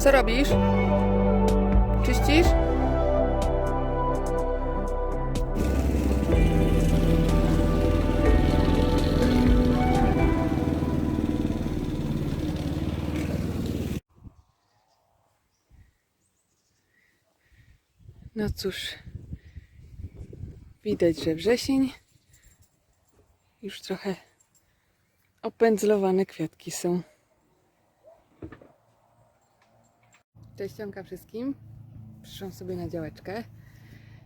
Co robisz? Czyścisz? No cóż, widać, że wrzesień. Już trochę opędzlowane kwiatki są. Cześć Cionka wszystkim. Przyszłam sobie na działeczkę.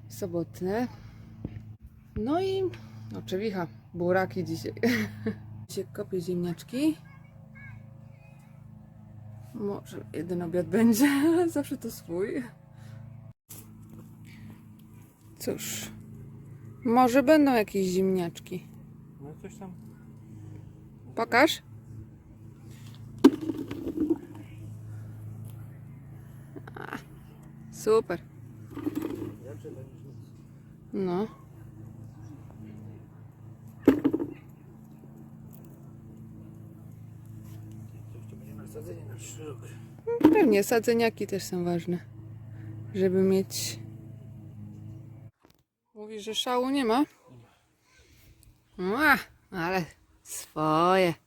Sobotne. No i oczywicha, buraki dzisiaj. Dzisiaj kopię ziemniaczki. Może jeden obiad będzie, ale zawsze to swój. Cóż, może będą jakieś ziemniaczki. No coś tam. Pokaż. Super. No. Pewnie sadzeniaki też są ważne, żeby mieć. Mówisz, że szału nie ma? A, ale swoje.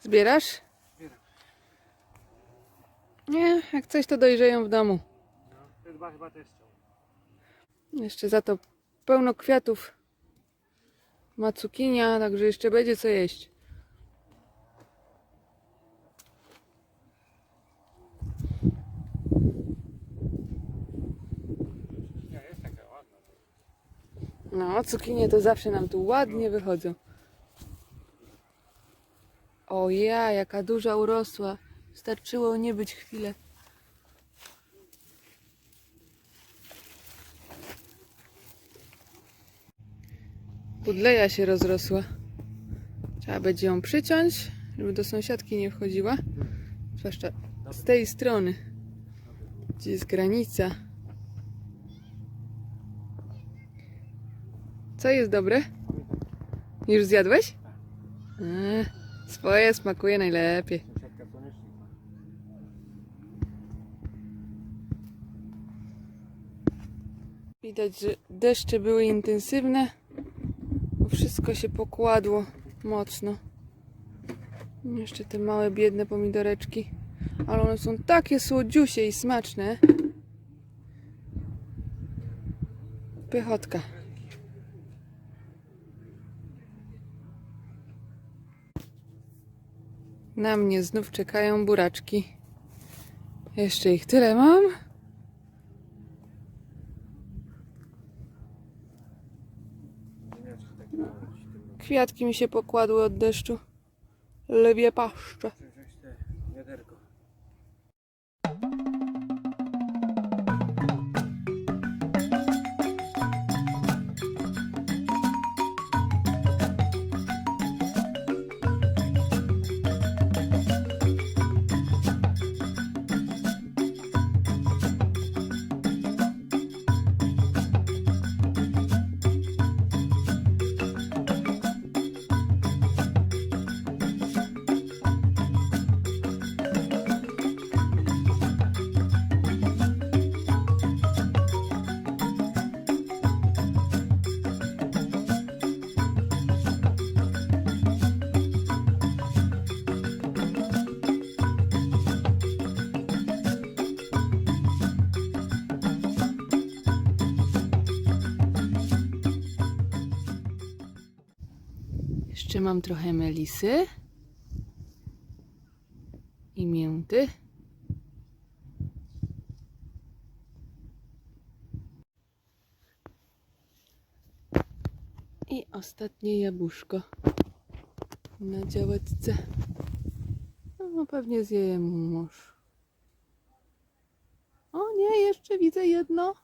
Zbierasz? Zbieram. Nie, jak coś to dojrzeją w domu. No, te dwa chyba też są. Jeszcze za to pełno kwiatów. Ma cukinia, także jeszcze będzie co jeść. No, cukinie to zawsze nam tu ładnie wychodzą. O ja, jaka duża urosła. Starczyło nie być chwilę. Budleja się rozrosła. Trzeba będzie ją przyciąć, żeby do sąsiadki nie wchodziła. Zwłaszcza z tej strony, gdzie jest granica. Co jest dobre? Już zjadłeś? Eee, swoje smakuje najlepiej. Widać, że deszcze były intensywne. bo Wszystko się pokładło mocno. Jeszcze te małe, biedne pomidoreczki. Ale one są takie słodziusie i smaczne. Pychotka. Na mnie znów czekają buraczki. Jeszcze ich tyle mam. Kwiatki mi się pokładły od deszczu. Lewie paszcze. Jeszcze mam trochę melisy. I mięty. I ostatnie jabłuszko na działeczce. No pewnie mu mąż. O nie, jeszcze widzę jedno.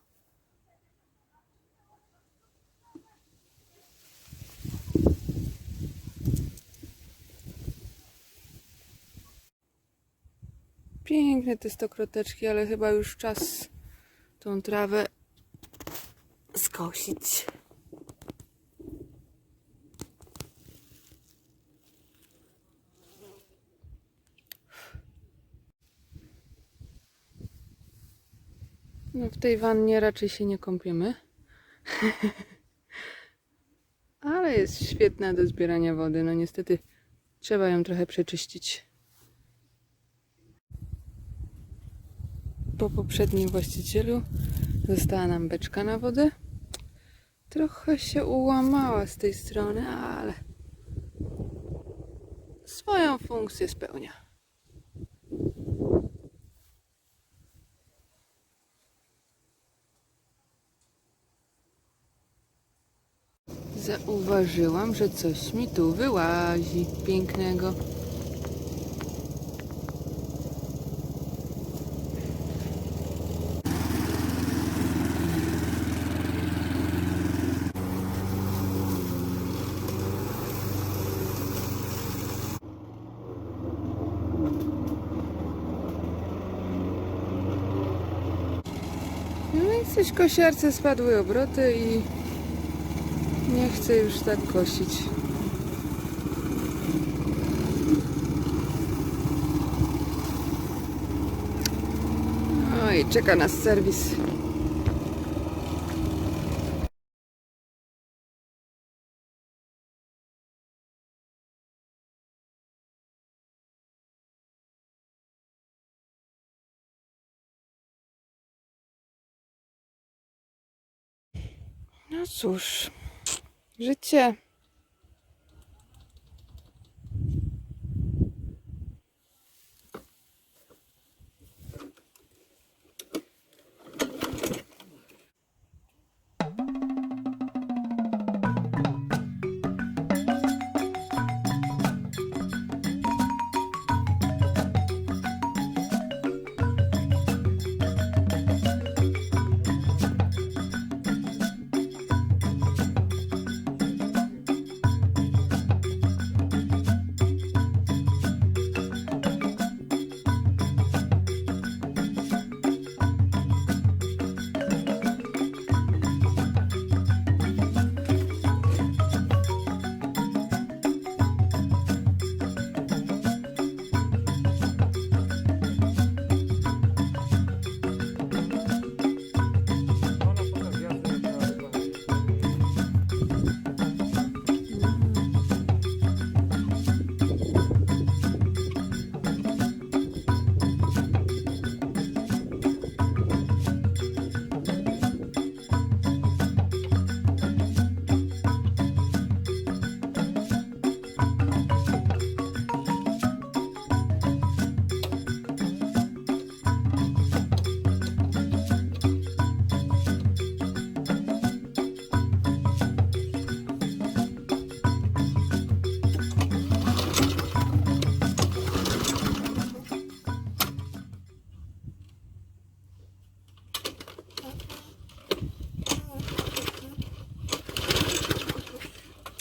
Piękne te stokroteczki, ale chyba już czas tą trawę skosić. No w tej wannie raczej się nie kąpiemy. Ale jest świetna do zbierania wody. No niestety trzeba ją trochę przeczyścić. Po poprzednim właścicielu została nam beczka na wodę. Trochę się ułamała z tej strony, ale swoją funkcję spełnia. Zauważyłam, że coś mi tu wyłazi pięknego. I coś kosiarce spadły obroty i nie chcę już tak kosić. Oj, czeka nas serwis. No cóż, życie.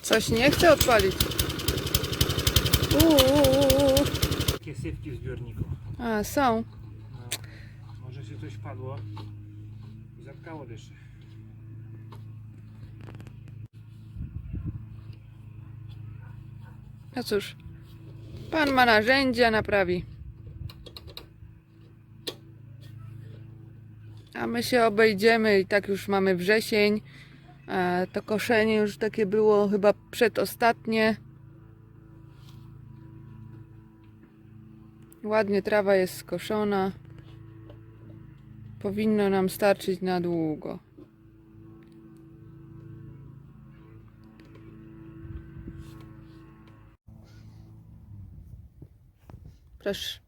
Coś nie chce odpalić. Uuu. Takie sypki w zbiorniku. A, są. No, może się coś padło i zatkało dyszy. No cóż, pan ma narzędzia, naprawi. A my się obejdziemy i tak już mamy wrzesień. E, to koszenie już takie było chyba przedostatnie. Ładnie trawa jest skoszona. Powinno nam starczyć na długo. Proszę.